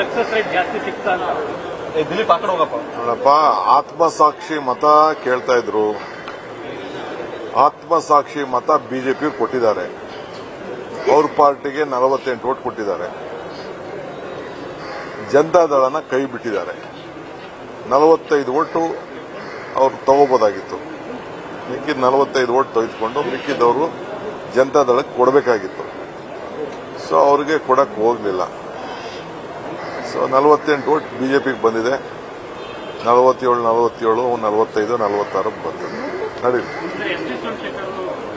Success rate ಜಾಸ್ತಿ ಸಿಗ್ತಾ ಅಂತ ದಿಲೀಪ್ ಆ ಕಡೆ ಹೋಗಪ್ಪ. ನೋಡಪ್ಪ ಆತ್ಮಸಾಕ್ಷಿ ಮತ ಕೇಳ್ತಾ ಇದ್ರು. ಆತ್ಮಸಾಕ್ಷಿ ಮತ ಬಿಜೆಪಿ ಕೊಟ್ಟಿದ್ದಾರೆ. ಅವ್ರ ಪಾರ್ಟಿಗೆ ನಲವತ್ತೆಂಟು ಓಟ್ ಕೊಟ್ಟಿದ್ದಾರೆ. ಜನತಾದಳನ ಕೈ ಬಿಟ್ಟಿದ್ದಾರೆ. ನಲವತ್ತೈದು ಓಟು ಅವ್ರು ತಗೋಬೋದಾಗಿತ್ತು. ಮಿಕ್ಕಿದ ನಲವತ್ತೈದು ಓಟ್ ತೆಗೆದುಕೊಂಡು ಮಿಕ್ಕಿದವರು ಜನತಾದಳಕ್ಕೆ ಕೊಡಬೇಕಾಗಿತ್ತು. ಸೊ ಅವರಿಗೆ ಕೊಡಕ್ಕೆ ಹೋಗಲಿಲ್ಲ. ಸೊ ನಲವತ್ತೆಂಟು ಓಟ್ ಬಿಜೆಪಿಗೆ ಬಂದಿದೆ. ನಲವತ್ತೇಳು ನಲವತ್ತೇಳು ನಲವತ್ತೈದು ನಲವತ್ತಾರು ಬಂದಿದೆ. ನಡೀಲಿ.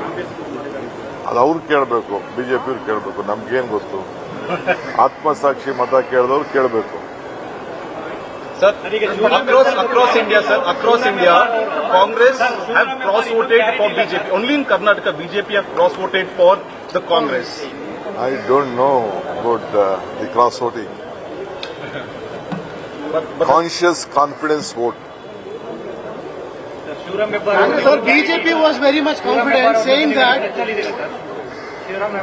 ಕಾಂಗ್ರೆಸ್ ಮಾಡಿದ್ದಾರೆ ಅದು ಅವ್ರು ಕೇಳಬೇಕು. ಬಿಜೆಪಿ ಅವ್ರು ಕೇಳಬೇಕು. ನಮ್ಗೇನು ಗೊತ್ತು? ಆತ್ಮಸಾಕ್ಷಿ ಮತ ಕೇಳಿದವ್ರು ಕೇಳಬೇಕು. Sir, across across India, sir, across India, Congress have cross voted for BJP. Only in Karnataka, BJP have cross voted for the Congress. I don't know about the cross voting But, but conscious confidence vote Shivaram Hebbar Sir, BJP was very much confident, saying that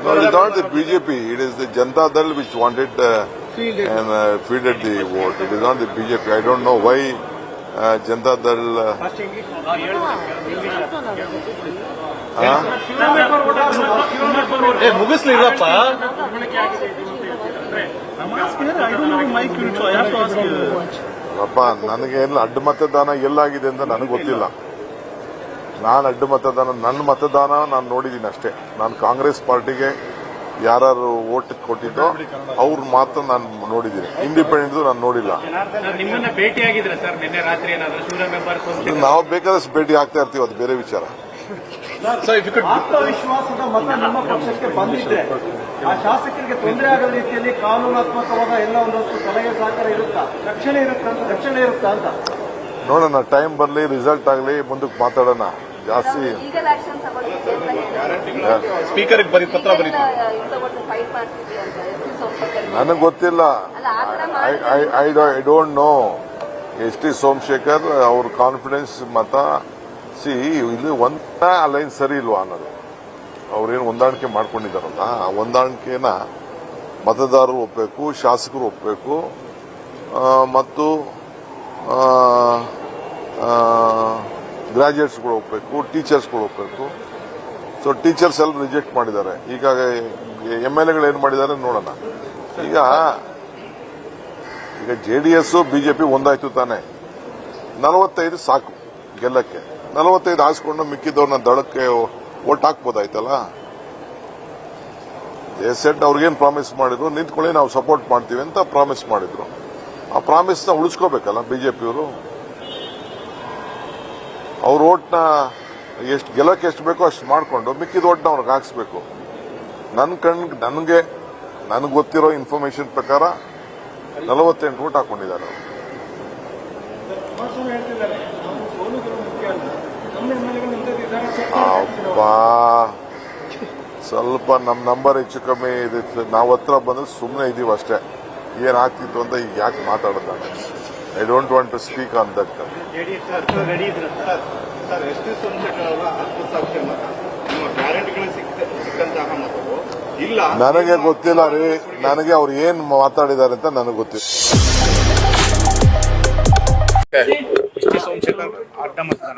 No, it is not the BJP. It is the Janata Dal which wanted uh, Fielded. and uh, fielded the vote. It is not the BJP. I don't know why uh, Janata Dal. Uh, first ನನಗೆ ಏನು ಅಡ್ಡ ಮತದಾನ ಎಲ್ಲಾಗಿದೆ ಅಂತ ನನಗೆ ಗೊತ್ತಿಲ್ಲ. ನಾನು ಅಡ್ಡ ಮತದಾನ ನನ್ನ ಮತದಾನ ನಾನು ನೋಡಿದ್ದೀನಿ ಅಷ್ಟೇ. ನಾನು ಕಾಂಗ್ರೆಸ್ ಪಾರ್ಟಿಗೆ ಯಾರು ಓಟ್ ಕೊಟ್ಟಿದ್ದೋ ಅವ್ರ ಮಾತ್ರ ನಾನು ನೋಡಿದ್ದೀನಿ ಇಂಡಿಪೆಂಡೆಂಟ್ ನಾನು ನೋಡಿಲ್ಲ. ನಾವು ಬೇಕಾದಷ್ಟು ಭೇಟಿ ಆಗ್ತಾ ಇರ್ತೀವಿ ಅದು ಬೇರೆ ವಿಚಾರ. ಆತ್ಮವಿಶ್ವಾಸದ ಮತ ನಮ್ಮ ಪಕ್ಷಕ್ಕೆ ಬಂದಿದ್ರೆ ಆ ಶಾಸಕರಿಗೆ ತೊಂದರೆ ಆಗದ ರೀತಿಯಲ್ಲಿ ಕಾನೂನಾತ್ಮಕವಾದ ಎಲ್ಲ ಒಂದಷ್ಟು ಸಲಹೆ ಸಹಕಾರ ಇರುತ್ತಾ? ರಕ್ಷಣೆ ಇರುತ್ತಾ? ಅಂತ ರಕ್ಷಣೆ ಇರುತ್ತಾ ಅಂತ? ನೋಡೋಣ ಟೈಮ್ ಬರಲಿ ರಿಸಲ್ಟ್ ಆಗಲಿ ಮುಂದಕ್ಕೆ ಮಾತಾಡೋಣ. ಜಾಸ್ತಿ ಸ್ಪೀಕರ್ ಪತ್ರ ನನಗೆ ಗೊತ್ತಿಲ್ಲ. I don't know S T Somashekhar ಅವ್ರ ಕಾನ್ಫಿಡೆನ್ಸ್ ಮತ ಸಿ ಇಲ್ಲಿ ಒಂದ ಲೈನ್ ಸರಿ ಇಲ್ವಾ ಅನ್ನೋದು. ಅವ್ರೇನು ಹೊಂದಾಣಿಕೆ ಮಾಡ್ಕೊಂಡಿದ್ದಾರಲ್ಲ, ಆ ಹೊಂದಾಣಿಕೆನ ಮತದಾರರು ಒಪ್ಪಬೇಕು ಶಾಸಕರು ಒಪ್ಪಬೇಕು ಮತ್ತು ಗ್ರಾಜುಯೇಟ್ಸ್ಗಳು ಒಪ್ಪಬೇಕು ಟೀಚರ್ಸ್ಗಳು ಒಪ್ಪಬೇಕು ಸೊ, ಟೀಚರ್ಸ್ ಎಲ್ಲ ರಿಜೆಕ್ಟ್ ಮಾಡಿದ್ದಾರೆ. ಈಗ ಎಂ ಎಲ್ ಎಗಳು ಏನು ಮಾಡಿದ್ದಾರೆ ನೋಡೋಣ. ಈಗ ಈಗ ಜೆ ಡಿ ಎಸ್ ಬಿಜೆಪಿ ಒಂದಾಯ್ತು ತಾನೆ. ನಲವತ್ತೈದು ಸಾಕು ಗೆಲ್ಲಕ್ಕೆ. ನಲವತ್ತೈದು ಹಾಸ್ಕೊಂಡು ಮಿಕ್ಕಿದ್ದವ್ರನ್ನ ದಳಕ್ಕೆ ಓಟ್ ಹಾಕ್ಬೋದಾಯ್ತಲ್ಲ? ಸೆಟ್ ಅವ್ರಿಗೇನು ಪ್ರಾಮಿಸ್ ಮಾಡಿದ್ರು? ನಿಂತ್ಕೊಳ್ಳಿ, ನಾವು ಸಪೋರ್ಟ್ ಮಾಡ್ತೀವಿ ಅಂತ ಪ್ರಾಮಿಸ್ ಮಾಡಿದ್ರು. ಆ ಪ್ರಾಮಿಸ್ನ ಉಳಿಸ್ಕೋಬೇಕಲ್ಲ ಬಿಜೆಪಿಯವರು? ಅವ್ರ ಓಟ್ನ ಎಷ್ಟು ಗೆಲ್ಲಕ್ಕೆ ಎಷ್ಟು ಬೇಕೋ ಅಷ್ಟು ಮಾಡಿಕೊಂಡು ಮಿಕ್ಕಿದ ಓಟ್ನ ಅವ್ರಿಗೆ ಹಾಕ್ಸ್ಬೇಕು. ನನ್ನ ಕಣ್, ನನಗೆ ನನಗೆ ಗೊತ್ತಿರೋ ಇನ್ಫಾರ್ಮೇಶನ್ ಪ್ರಕಾರ ನಲವತ್ತೆಂಟು ಓಟ್ ಹಾಕೊಂಡಿದ್ದಾರೆ ಅಬ್ಬಾ. ಸ್ವಲ್ಪ ನಮ್ಮ ನಂಬರ್ ಹೆಚ್ಚು ಕಮ್ಮಿ ಇದಿತ್ತು ನಾವು ಹತ್ರ ಬಂದ್ರೆ ಸುಮ್ಮನೆ ಇದೀವಿ ಅಷ್ಟೇ. ಏನ್ ಆಗ್ತಿತ್ತು ಅಂತ ಈಗ ಯಾಕೆ ಮಾತಾಡೋದು ನಾನು? I don't want to speak on that ನನಗೆ ಗೊತ್ತಿಲ್ಲ ರೀ. ನನಗೆ ಅವ್ರು ಏನ್ ಮಾತಾಡಿದ್ದಾರೆ ಅಂತ ನನಗೆ ಗೊತ್ತಿಲ್ಲ.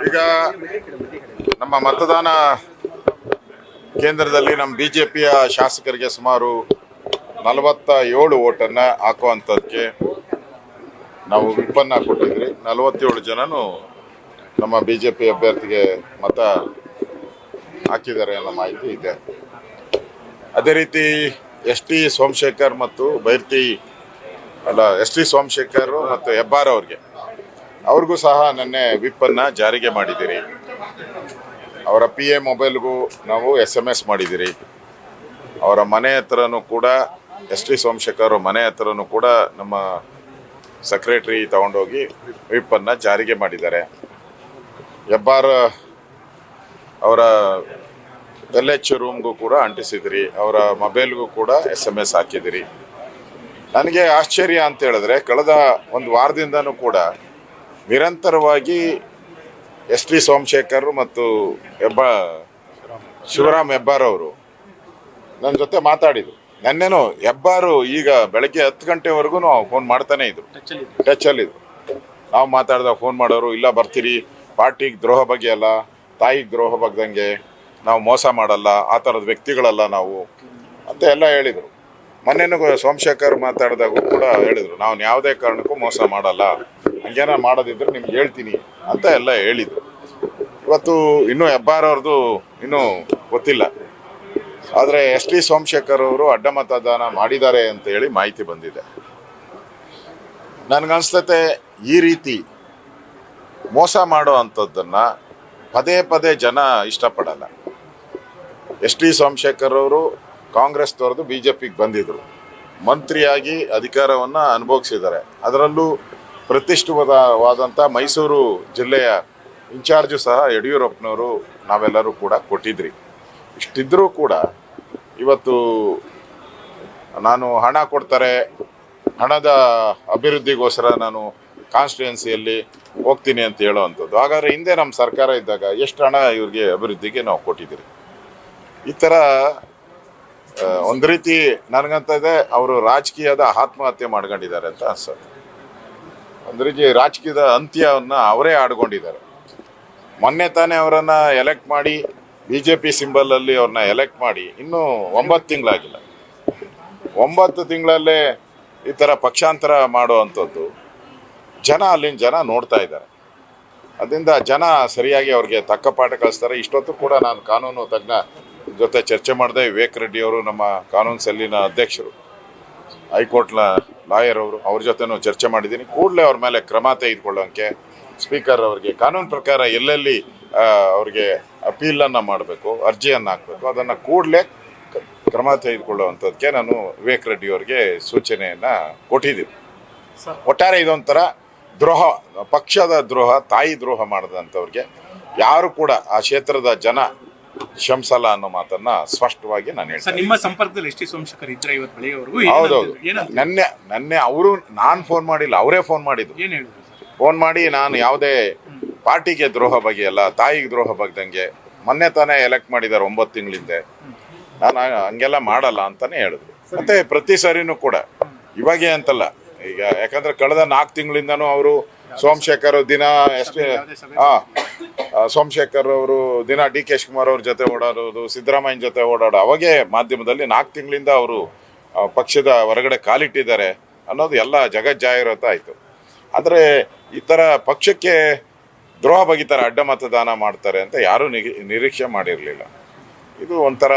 ಈಗ ನಮ್ಮ ಮತದಾನ ಕೇಂದ್ರದಲ್ಲಿ ನಮ್ಮ ಬಿಜೆಪಿಯ ಶಾಸಕರಿಗೆ ಸುಮಾರು ನಲವತ್ತ ಏಳು ಓಟನ್ನು ಹಾಕುವಂಥದ್ದಕ್ಕೆ ನಾವು ವಿಪನ್ನ ಕೊಟ್ಟಿದ್ರಿ. ನಲವತ್ತೇಳು ಜನನು ನಮ್ಮ ಬಿಜೆಪಿ ಅಭ್ಯರ್ಥಿಗೆ ಮತ ಹಾಕಿದ್ದಾರೆ ಅನ್ನೋ ಮಾಹಿತಿ ಇದೆ. ಅದೇ ರೀತಿ ಎಸ್ ಟಿ ಸೋಮಶೇಖರ್ ಮತ್ತು ಬೈರ್ತಿ, ಅಲ್ಲ ಎಸ್ ಟಿ ಸೋಮಶೇಖರ್ ಮತ್ತು ಹೆಬ್ಬಾರ್ ಅವ್ರಿಗೆ ಅವ್ರಿಗೂ ಸಹ ನಿನ್ನೆ ವಿಪ್ಪನ್ನ ಜಾರಿಗೆ ಮಾಡಿದ್ದೀರಿ. ಅವರ ಪಿ ಎ ಮೊಬೈಲ್ಗೂ ನಾವು ಎಸ್ ಎಂ ಎಸ್ ಮಾಡಿದ್ದೀರಿ. ಅವರ ಮನೆ ಹತ್ರನೂ ಕೂಡ ಎಸ್ ಟಿ ಸೋಮಶೇಖರ್ ಮನೆ ಹತ್ರನೂ ಕೂಡ ನಮ್ಮ ಸೆಕ್ರೆಟ್ರಿ ತಗೊಂಡೋಗಿ ವಿಪ್ಪನ್ನು ಜಾರಿಗೆ ಮಾಡಿದ್ದಾರೆ. ಹೆಬ್ಬಾರ್ ಅವರ ಎಲ್ ಎಚ್ ರೂಮ್ಗೂ ಕೂಡ ಅಂಟಿಸಿದಿರಿ. ಅವರ ಮೊಬೈಲ್ಗೂ ಕೂಡ ಎಸ್ ಎಂ ಎಸ್ ಹಾಕಿದಿರಿ ನನಗೆ ಆಶ್ಚರ್ಯ ಅಂತ ಹೇಳಿದ್ರೆ, ಕಳೆದ ಒಂದು ವಾರದಿಂದನೂ ಕೂಡ ನಿರಂತರವಾಗಿ ಎಸ್ ಟಿ ಸೋಮಶೇಖರ್ ಮತ್ತು ಹೆಬ್ಬ ಶಿವರಾಮ್ ಹೆಬ್ಬಾರ್ ಅವರು ನನ್ನ ಜೊತೆ ಮಾತಾಡಿದರು. ನನ್ನೇನು ಹೆಬ್ಬಾರು ಈಗ ಬೆಳಗ್ಗೆ ಹತ್ತು ಗಂಟೆವರೆಗೂ ಫೋನ್ ಮಾಡ್ತಾನೆ ಇದ್ರು. ಟಚ್ ಅಲ್ಲಿ ಇದ್ರು. ನಾವು ಮಾತಾಡಿದ ಫೋನ್ ಮಾಡೋರು, ಇಲ್ಲ ಬರ್ತೀರಿ ಪಾರ್ಟಿಗೆ ದ್ರೋಹ ಬಗ್ಗೆ ಅಲ್ಲ ತಾಯಿಗೆ ದ್ರೋಹ ಬಗ್ದಂಗೆ ನಾವು ಮೋಸ ಮಾಡಲ್ಲ, ಆ ಥರದ ವ್ಯಕ್ತಿಗಳಲ್ಲ ನಾವು, ಅಂತ ಎಲ್ಲ ಹೇಳಿದರು. ಮೊನ್ನೆನೂ ಸೋಮಶೇಖರ್ ಮಾತಾಡಿದಾಗೂ ಕೂಡ ಹೇಳಿದರು. ನಾವು ಯಾವುದೇ ಕಾರಣಕ್ಕೂ ಮೋಸ ಮಾಡಲ್ಲ. ಹಂಗೇನ ಮಾಡೋದಿದ್ರೆ ನಿಮ್ಗೆ ಹೇಳ್ತೀನಿ ಅಂತ ಎಲ್ಲ ಹೇಳಿದ್ರು. ಇವತ್ತು ಇನ್ನೂ ಹೆಬ್ಬಾರವ್ರದ್ದು ಇನ್ನೂ ಗೊತ್ತಿಲ್ಲ. ಆದರೆ ಎಸ್ ಟಿ ಸೋಮಶೇಖರ್ ಅವರು ಅಡ್ಡ ಮತದಾನ ಮಾಡಿದ್ದಾರೆ ಅಂತ ಹೇಳಿ ಮಾಹಿತಿ ಬಂದಿದೆ. ನನಗನ್ಸ್ತತೆ ಈ ರೀತಿ ಮೋಸ ಮಾಡೋ ಅಂಥದ್ದನ್ನು ಪದೇ ಪದೇ ಜನ ಇಷ್ಟಪಡಲ್ಲ. ಎಸ್ ಟಿ ಸೋಮಶೇಖರ್ ಅವರು ಕಾಂಗ್ರೆಸ್ ತೊರೆದು ಬಿ ಜೆ ಪಿಗೆ ಬಂದಿದ್ದರು ಮಂತ್ರಿಯಾಗಿ ಅಧಿಕಾರವನ್ನು ಅನುಭವಿಸಿದ್ದಾರೆ. ಅದರಲ್ಲೂ ಪ್ರತಿಷ್ಠಿತವಾದಂಥ ಮೈಸೂರು ಜಿಲ್ಲೆಯ ಇನ್ಚಾರ್ಜು ಸಹ ಯಡಿಯೂರಪ್ಪನವರು ನಾವೆಲ್ಲರೂ ಕೂಡ ಕೊಟ್ಟಿದ್ರಿ. ಇಷ್ಟಿದ್ರೂ ಕೂಡ ಇವತ್ತು ನಾನು ಹಣ ಕೊಡ್ತಾರೆ, ಹಣದ ಅಭಿವೃದ್ಧಿಗೋಸ್ಕರ ನಾನು ಕಾನ್ಸ್ಟಿಟ್ಯೂನ್ಸಿಯಲ್ಲಿ ಹೋಗ್ತೀನಿ ಅಂತ ಹೇಳೋವಂಥದ್ದು ಹಾಗಾದರೆ ಹಿಂದೆ ನಮ್ಮ ಸರ್ಕಾರ ಇದ್ದಾಗ ಎಷ್ಟು ಹಣ ಇವ್ರಿಗೆ ಅಭಿವೃದ್ಧಿಗೆ ನಾವು ಕೊಟ್ಟಿದ್ದೀರಿ? ಈ ಥರ ಒಂದು ರೀತಿ ನನಗಂತ ಇದೆ, ಅವರು ರಾಜಕೀಯದ ಆತ್ಮಹತ್ಯೆ ಮಾಡ್ಕೊಂಡಿದ್ದಾರೆ ಅಂತ ಅನ್ಸುತ್ತೆ. ಒಂದು ರೀತಿ ರಾಜಕೀಯದ ಅಂತ್ಯವನ್ನು ಅವರೇ ಆಡ್ಕೊಂಡಿದ್ದಾರೆ. ಮೊನ್ನೆ ತಾನೇ ಅವರನ್ನ ಎಲೆಕ್ಟ್ ಮಾಡಿ ಬಿ ಜೆ ಪಿ ಸಿಂಬಲಲ್ಲಿ ಅವ್ರನ್ನ ಎಲೆಕ್ಟ್ ಮಾಡಿ, ಇನ್ನೂ ಒಂಬತ್ತು ತಿಂಗಳಾಗಿಲ್ಲ. ಒಂಬತ್ತು ತಿಂಗಳಲ್ಲೇ ಈ ಥರ ಪಕ್ಷಾಂತರ ಮಾಡುವಂಥದ್ದು. ಜನ ಅಲ್ಲಿನ ಜನ ನೋಡ್ತಾ ಇದ್ದಾರೆ. ಅದರಿಂದ ಜನ ಸರಿಯಾಗಿ ಅವ್ರಿಗೆ ತಕ್ಕ ಪಾಠ ಕಳಿಸ್ತಾರೆ. ಇಷ್ಟೊತ್ತು ಕೂಡ ನಾನು ಕಾನೂನು ತಜ್ಞ ಜೊತೆ ಚರ್ಚೆ ಮಾಡಿದೆ, ವಿವೇಕ್ ರೆಡ್ಡಿ ಅವರು ನಮ್ಮ ಕಾನೂನು ಸೆಲ್ಲಿನ ಅಧ್ಯಕ್ಷರು. ಹೈಕೋರ್ಟ್ನ ಲಾಯರ್ ಅವರು ಅವ್ರ ಜೊತೆನೂ ಚರ್ಚೆ ಮಾಡಿದ್ದೀನಿ. ಕೂಡಲೇ ಅವ್ರ ಮೇಲೆ ಕ್ರಮ ತೆಗೆದುಕೊಳ್ಳೋಕೆ ಸ್ಪೀಕರ್ ಅವರಿಗೆ ಕಾನೂನು ಪ್ರಕಾರ ಎಲ್ಲೆಲ್ಲಿ ಅವ್ರಿಗೆ ಅಪೀಲನ್ನು ಮಾಡಬೇಕು ಅರ್ಜಿಯನ್ನು ಹಾಕಬೇಕು ಅದನ್ನು ಕೂಡಲೇ ಕ್ರಮ ತೆಗೆದುಕೊಳ್ಳುವಂಥದ್ದಕ್ಕೆ ನಾನು ವಿವೇಕ್ ರೆಡ್ಡಿ ಅವರಿಗೆ ಸೂಚನೆಯನ್ನು ಕೊಟ್ಟಿದ್ದೀನಿ. ಒಟ್ಟಾರೆ ಇದೊಂಥರ ದ್ರೋಹ ಪಕ್ಷದ ದ್ರೋಹ ತಾಯಿ ದ್ರೋಹ ಮಾಡಿದಂಥವ್ರಿಗೆ ಯಾರು ಕೂಡ ಆ ಕ್ಷೇತ್ರದ ಜನ ಶಂಸಲ್ಲ ಅನ್ನೋ ಮಾತನ್ನ ಸ್ಪಷ್ಟವಾಗಿ ನಾನು ಹೇಳ್ತೀನಿ ನಿಮ್ಮ ಸಂಪರ್ಕದಲ್ಲಿ ಎಸ್ ಸೋಮಶೇಖರ್ ಇದ್ರೆ ಇವತ್ತು ಬೆಳೆಯವರೆಗೂ ಹೌದೌದು. ನನ್ನೆ ನನ್ನೆ ಅವರು ನಾನು ಫೋನ್ ಮಾಡಿಲ್ಲ ಅವರೇ ಫೋನ್ ಮಾಡಿದ್ರು. ಏನು ಹೇಳಿದ್ರು ಫೋನ್ ಮಾಡಿ ನಾನು ಯಾವುದೇ ಪಾರ್ಟಿಗೆ ದ್ರೋಹ ಬಗೆಯಲ್ಲ ತಾಯಿಗೆ ದ್ರೋಹ ಬಗ್ದಂಗೆ ಮೊನ್ನೆ ತಾನೇ ಎಲೆಕ್ಟ್ ಮಾಡಿದ್ದಾರೆ ಒಂಬತ್ತು ತಿಂಗಳಿಂದೆ. ನಾನು ಹಂಗೆಲ್ಲ ಮಾಡಲ್ಲ ಅಂತಾನೆ ಹೇಳಿದ್ರು. ಮತ್ತೆ ಪ್ರತಿ ಸರಿನೂ ಕೂಡ ಇವಾಗೇ ಅಂತಲ್ಲ ಈಗ ಯಾಕಂದ್ರೆ ಕಳೆದ ನಾಲ್ಕು ತಿಂಗಳಿಂದನೂ ಅವರು ಸೋಮಶೇಖರ್ ದಿನ ಎಷ್ಟೇ ಹಾ. ಸೋಮಶೇಖರ್ ಅವರು ದಿನ ಡಿ ಕೆ ಶಿವಕುಮಾರ್ ಅವ್ರ ಜೊತೆ ಓಡಾಡೋದು ಸಿದ್ದರಾಮಯ್ಯನ ಜೊತೆ ಓಡಾಡೋ ಅವಾಗೆ ಮಾಧ್ಯಮದಲ್ಲಿ ನಾಲ್ಕು ತಿಂಗಳಿಂದ ಅವರು ಪಕ್ಷದ ಹೊರಗಡೆ ಕಾಲಿಟ್ಟಿದ್ದಾರೆ ಅನ್ನೋದು ಎಲ್ಲ ಜಗಜ್ಜಾಹಿರತ ಆಯಿತು ಆದರೆ ಈ ಥರ ಪಕ್ಷಕ್ಕೆ ದ್ರೋಹ ಬಗಿತಾರೆ ಅಡ್ಡ ಮತದಾನ ಮಾಡ್ತಾರೆ ಅಂತ ಯಾರೂ ನಿಗಿ- ನಿರೀಕ್ಷೆ ಮಾಡಿರಲಿಲ್ಲ. ಇದು ಒಂಥರ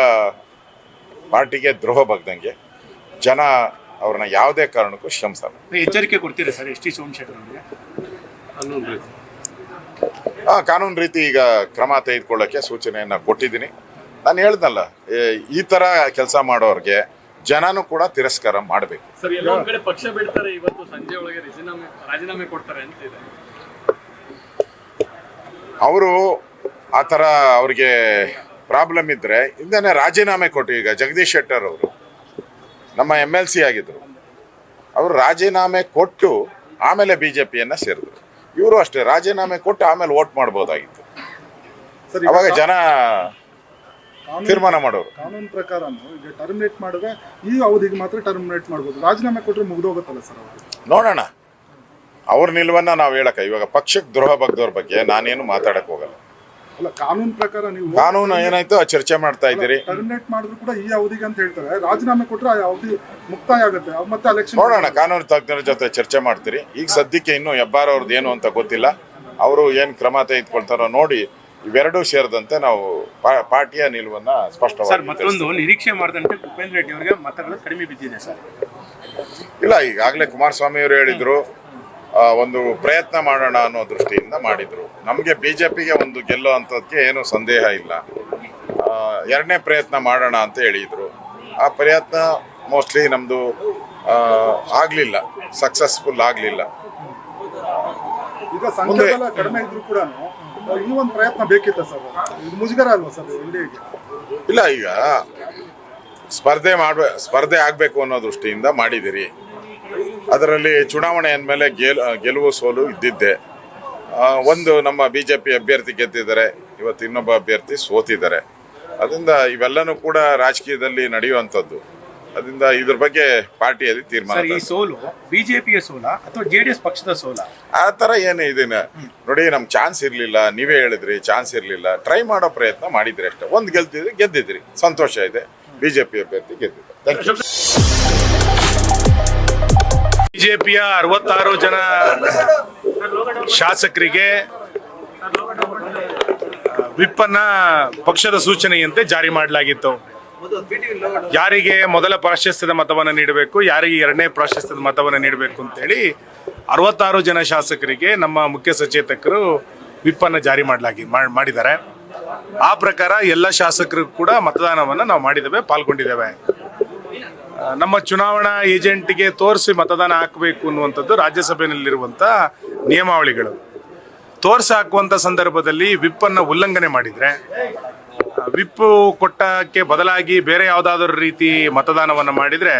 ಪಾರ್ಟಿಗೆ ದ್ರೋಹ ಬಗ್ದಂಗೆ ಜನ ಅವ್ರನ್ನ ಯಾವುದೇ ಕಾರಣಕ್ಕೂ ಶ್ರಮಿಸಲ್ಲ ಎಚ್ಚರಿಕೆ ಕೊಡ್ತೀರಾ ಸರ್ ಎಸ್ ಟಿ ಸೋಮಶೇಖರ್ ಅವರಿಗೆ? ಕಾನೂನು ರೀತಿ ಈಗ ಕ್ರಮ ತೆಗೆದುಕೊಳ್ಳೋಕ್ಕೆ ಸೂಚನೆಯನ್ನು ಕೊಟ್ಟಿದ್ದೀನಿ. ನಾನು ಹೇಳ್ದಲ್ಲ ಈ ಥರ ಕೆಲಸ ಮಾಡೋರಿಗೆ ಜನನೂ ಕೂಡ ತಿರಸ್ಕಾರ ಮಾಡಬೇಕು. ಸರ್ ಒಂದ್ ಕಡೆ ಪಕ್ಷ ಬಿಡ್ತಾರೆ ಇವತ್ತು ಸಂಜೆ ಒಳಗೆ ರಾಜೀನಾಮೆ ರಾಜೀನಾಮೆ ಕೊಡ್ತಾರೆ ಅಂತ ಇದೆ ಅವರು ಆ ಥರ ಅವ್ರಿಗೆ ಪ್ರಾಬ್ಲಮ್ ಇದ್ದರೆ ಹಿಂದೆ ರಾಜೀನಾಮೆ ಕೊಟ್ಟು ಈಗ ಜಗದೀಶ್ ಶೆಟ್ಟರ್ ಅವರು ನಮ್ಮ ಎಂ ಎಲ್ ಸಿ ಆಗಿದ್ರು. ಅವರು ರಾಜೀನಾಮೆ ಕೊಟ್ಟು ಆಮೇಲೆ ಬಿ ಜೆ ಪಿಯನ್ನು ಸೇರಿದ್ರು. ಇವರು ಅಷ್ಟೇ ರಾಜೀನಾಮೆ ಕೊಟ್ಟು ಆಮೇಲೆ ವೋಟ್ ಮಾಡ್ಬೋದಾಗಿತ್ತು. ಸರ್ ಅವಾಗ ಜನ ತೀರ್ಮಾನ ಮಾಡೋರು. ಕಾನೂನು ಪ್ರಕಾರ ಈಗ ಟರ್ಮಿನೇಟ್ ಮಾಡಿದ್ರೆ ಈ ಅವಧಿಗೆ ಮಾತ್ರ ಟರ್ಮಿನೇಟ್ ಮಾಡ್ಬೋದು. ರಾಜೀನಾಮೆ ಕೊಟ್ಟರೆ ಮುಗಿದೋಗುತ್ತಲ್ಲ ಸರ್ ಅವರು ನೋಡೋಣ. ಅವ್ರ ನಿಲುವನ್ನ ನಾವು ಹೇಳಕ ಇವಾಗ ಪಕ್ಷಕ್ಕೆ ದ್ರೋಹ ಬಗ್ದವ್ರ ಬಗ್ಗೆ ನಾನೇನು ಮಾತಾಡಕ್ ಹೋಗಲ್ಲ. ಕಾನೂನು ಪ್ರಕಾರ ನೀವು ಕಾನೂನು ಏನಾಯ್ತು ಚರ್ಚೆ ಮಾಡ್ತಾ ಇದ್ದೀರಿ. ಟರ್ಮಿನೇಟ್ ಮಾಡಿದ್ರು ಕೂಡ ಈ ಅವಧಿಗೆ ಅಂತ ಹೇಳ್ತಾರೆ. ರಾಜೀನಾಮೆ ಕೊಟ್ಟರೆ ಆ ಅವಧಿ ಮುಕ್ತಾಯ ಆಗುತ್ತೆ. ಮತ್ತೆ ಎಲೆಕ್ಷನ್ ನೋಡೋಣ ಕಾನೂನು ತಜ್ಞರ ಜೊತೆ ಚರ್ಚೆ ಮಾಡ್ತೀರಿ. ಈಗ ಸದ್ಯಕ್ಕೆ ಇನ್ನು ಹೆಬ್ಬಾರ್ ಅವ್ರದ್ದು ಏನು ಅಂತ ಗೊತ್ತಿಲ್ಲ. ಅವರು ಏನು ಕ್ರಮ ತೆಗೆದುಕೊಳ್ತಾರೋ ನೋಡಿ ಇವೆರಡೂ ಸೇರಿದಂತೆ ನಾವು ಪಾ- ಪಾರ್ಟಿಯ ನಿಲುವನ್ನ ಸರ್ ಸ್ಪಷ್ಟವಾಗಿ ಮತ್ತೊಂದು ನಿರೀಕ್ಷೆ ಮಾಡಿದಂತೆ ಭೂಪೇಂದ್ರ ರೆಡ್ಡಿ ಅವರಿಗೆ ಮತಗಳು ಕಡಿಮೆ ಬಿದ್ದಿದೆ ಸರ್. ಇಲ್ಲ ಈಗಾಗಲೇ ಕುಮಾರಸ್ವಾಮಿ ಅವರು ಹೇಳಿದ್ರು. ಒಂದು ಪ್ರಯತ್ನ ಮಾಡೋಣ ಅನ್ನೋ ದೃಷ್ಟಿಯಿಂದ ಮಾಡಿದ್ರು. ನಮಗೆ ಬಿ ಜೆ ಪಿಗೆ ಒಂದು ಗೆಲ್ಲೋ ಅಂಥದ್ದಕ್ಕೆ ಏನು ಸಂದೇಹ ಇಲ್ಲ. ಎರಡನೇ ಪ್ರಯತ್ನ ಮಾಡೋಣ ಅಂತ ಹೇಳಿದರು. ಆ ಪ್ರಯತ್ನ ಮೋಸ್ಟ್ಲಿ ನಮ್ಮದು ಆಗಲಿಲ್ಲ. ಸಕ್ಸಸ್ಫುಲ್ ಆಗಲಿಲ್ಲ. ಈಗ ಸಂಖ್ಯಾಬಲ ಕಡಿಮೆ ಇದ್ರು ಕೂಡ ಈ ಒಂದು ಪ್ರಯತ್ನ ಬೇಕಿತ್ತ ಸರ್? ಇದು ಮುಜುಗರ ಅಲ್ವಾ ಸರ್ ಇಂಡಿಯಾಗೆ ಇಲ್ಲ ಈಗ ಸ್ಪರ್ಧೆ ಮಾಡ್ಬೇ ಸ್ಪರ್ಧೆ ಆಗಬೇಕು ಅನ್ನೋ ದೃಷ್ಟಿಯಿಂದ ಮಾಡಿದಿರಿ. ಅದರಲ್ಲಿ ಚುನಾವಣೆ ಅಂದಮೇಲೆ ಗೆಲ್ ಗೆಲುವು ಸೋಲು ಇದ್ದಿದ್ದೆ. ಒಂದು ನಮ್ಮ ಬಿ ಜೆ ಪಿ ಅಭ್ಯರ್ಥಿ ಗೆದ್ದಿದ್ದಾರೆ ಇವತ್ತು ಇನ್ನೊಬ್ಬ ಅಭ್ಯರ್ಥಿ ಸೋತಿದ್ದಾರೆ. ಅದರಿಂದ ಇವೆಲ್ಲನೂ ಕೂಡ ರಾಜಕೀಯದಲ್ಲಿ ನಡೆಯುವಂಥದ್ದು. ಅದರಿಂದ ಇದ್ರ ಬಗ್ಗೆ ಪಾರ್ಟಿಯಲ್ಲಿ ತೀರ್ಮಾನ ಈ. ಸೋಲು ಬಿಜೆಪಿಯ ಸೋಲ ಅಥವಾ ಜೆಡಿಎಸ್ ಪಕ್ಷದ ಸೋಲ? ಆ ಥರ ಏನು ಇದೇನ? ನೋಡಿ ನಮ್ ಚಾನ್ಸ್ ಇರಲಿಲ್ಲ ನೀವೇ ಹೇಳಿದ್ರಿ ಚಾನ್ಸ್ ಇರಲಿಲ್ಲ. ಟ್ರೈ ಮಾಡೋ ಪ್ರಯತ್ನ ಮಾಡಿದ್ರಿ ಅಷ್ಟೇ. ಒಂದು ಗೆಲ್ತಿದ್ರೆ ಗೆದ್ದಿದ್ರಿ. ಸಂತೋಷ ಇದೆ. ಬಿಜೆಪಿ ಅಭ್ಯರ್ಥಿ ಗೆದ್ದಿದ್ದಾರೆ. ಬಿಜೆಪಿಯ ಅರವತ್ತಾರು ಜನ ಶಾಸಕರಿಗೆ ವಿಪ್ಪನ್ನ ಪಕ್ಷದ ಸೂಚನೆಯಂತೆ ಜಾರಿ ಮಾಡಲಾಗಿತ್ತು. ಯಾರಿಗೆ ಮೊದಲ ಪ್ರಾಶಸ್ತ್ಯದ ಮತವನ್ನು ನೀಡಬೇಕು, ಯಾರಿಗೆ ಎರಡನೇ ಪ್ರಾಶಸ್ತ್ಯದ ಮತವನ್ನು ನೀಡಬೇಕು ಅಂತೇಳಿ ಅರವತ್ತಾರು ಜನ ಶಾಸಕರಿಗೆ ನಮ್ಮ ಮುಖ್ಯ ಸಚೇತಕರು ವಿಪ್ಪನ್ನು ಜಾರಿ ಮಾಡಲಾಗಿ ಮಾಡ್- ಮಾಡಿದ್ದಾರೆ. ಆ ಪ್ರಕಾರ ಎಲ್ಲ ಶಾಸಕರು ಕೂಡ ಮತದಾನವನ್ನು ನಾವು ಮಾಡಿದ್ದೇವೆ, ಪಾಲ್ಗೊಂಡಿದ್ದೇವೆ. ನಮ್ಮ ಚುನಾವಣಾ ಏಜೆಂಟ್ಗೆ ತೋರಿಸಿ ಮತದಾನ ಹಾಕಬೇಕು ಅನ್ನುವಂಥದ್ದು ರಾಜ್ಯಸಭೆಯಲ್ಲಿರುವಂಥ ನಿಯಮಾವಳಿಗಳು. ತೋರಿಸಿ ಹಾಕುವಂಥ ಸಂದರ್ಭದಲ್ಲಿ ವಿಪ್ಪನ್ನು ಉಲ್ಲಂಘನೆ ಮಾಡಿದರೆ ವಿಪ್ಪು ಕೊಟ್ಟಕ್ಕೆ ಬದಲಾಗಿ ಬೇರೆ ಯಾವುದಾದ್ರೂ ರೀತಿ ಮತದಾನವನ್ನು ಮಾಡಿದರೆ,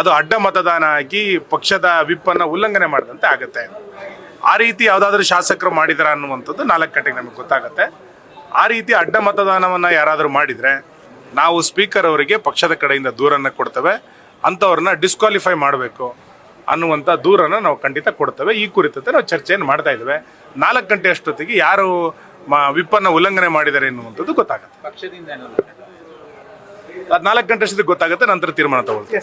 ಅದು ಅಡ್ಡ ಮತದಾನ ಆಗಿ ಪಕ್ಷದ ವಿಪ್ಪನ್ನು ಉಲ್ಲಂಘನೆ ಮಾಡಿದಂತೆ ಆಗುತ್ತೆ. ಆ ರೀತಿ ಯಾವುದಾದ್ರೂ ಶಾಸಕರು ಮಾಡಿದಾರ ಅನ್ನುವಂಥದ್ದು ನಾಲ್ಕು ಗಂಟೆಗೆ ನಮಗೆ ಗೊತ್ತಾಗುತ್ತೆ. ಆ ರೀತಿ ಅಡ್ಡ ಮತದಾನವನ್ನು ಯಾರಾದರೂ ಮಾಡಿದರೆ ನಾವು ಸ್ಪೀಕರ್ ಅವರಿಗೆ ಪಕ್ಷದ ಕಡೆಯಿಂದ ದೂರನ್ನು ಕೊಡ್ತೇವೆ ಅಂಥವ್ರನ್ನ ಡಿಸ್ಕ್ವಾಲಿಫೈ ಮಾಡಬೇಕು ಅನ್ನುವಂಥ ದೂರನ್ನು ನಾವು ಖಂಡಿತ ಕೊಡ್ತೇವೆ. ಈ ಕುರಿತಂತೆ ನಾವು ಚರ್ಚೆಯನ್ನು ಮಾಡ್ತಾ ಇದ್ದೇವೆ. ನಾಲ್ಕು ಗಂಟೆ ಅಷ್ಟೊತ್ತಿಗೆ ಯಾರು ವಿಪ್ಪನ್ನು ಉಲ್ಲಂಘನೆ ಮಾಡಿದ್ದಾರೆ ಎನ್ನುವಂಥದ್ದು ಗೊತ್ತಾಗುತ್ತೆ. ಪಕ್ಷದಿಂದ ಅದು ನಾಲ್ಕು ಗಂಟೆ ಅಷ್ಟೊತ್ತಿಗೆ ಗೊತ್ತಾಗುತ್ತೆ ನಂತರ ತೀರ್ಮಾನ ತಗೊಳ್ತೀವಿ.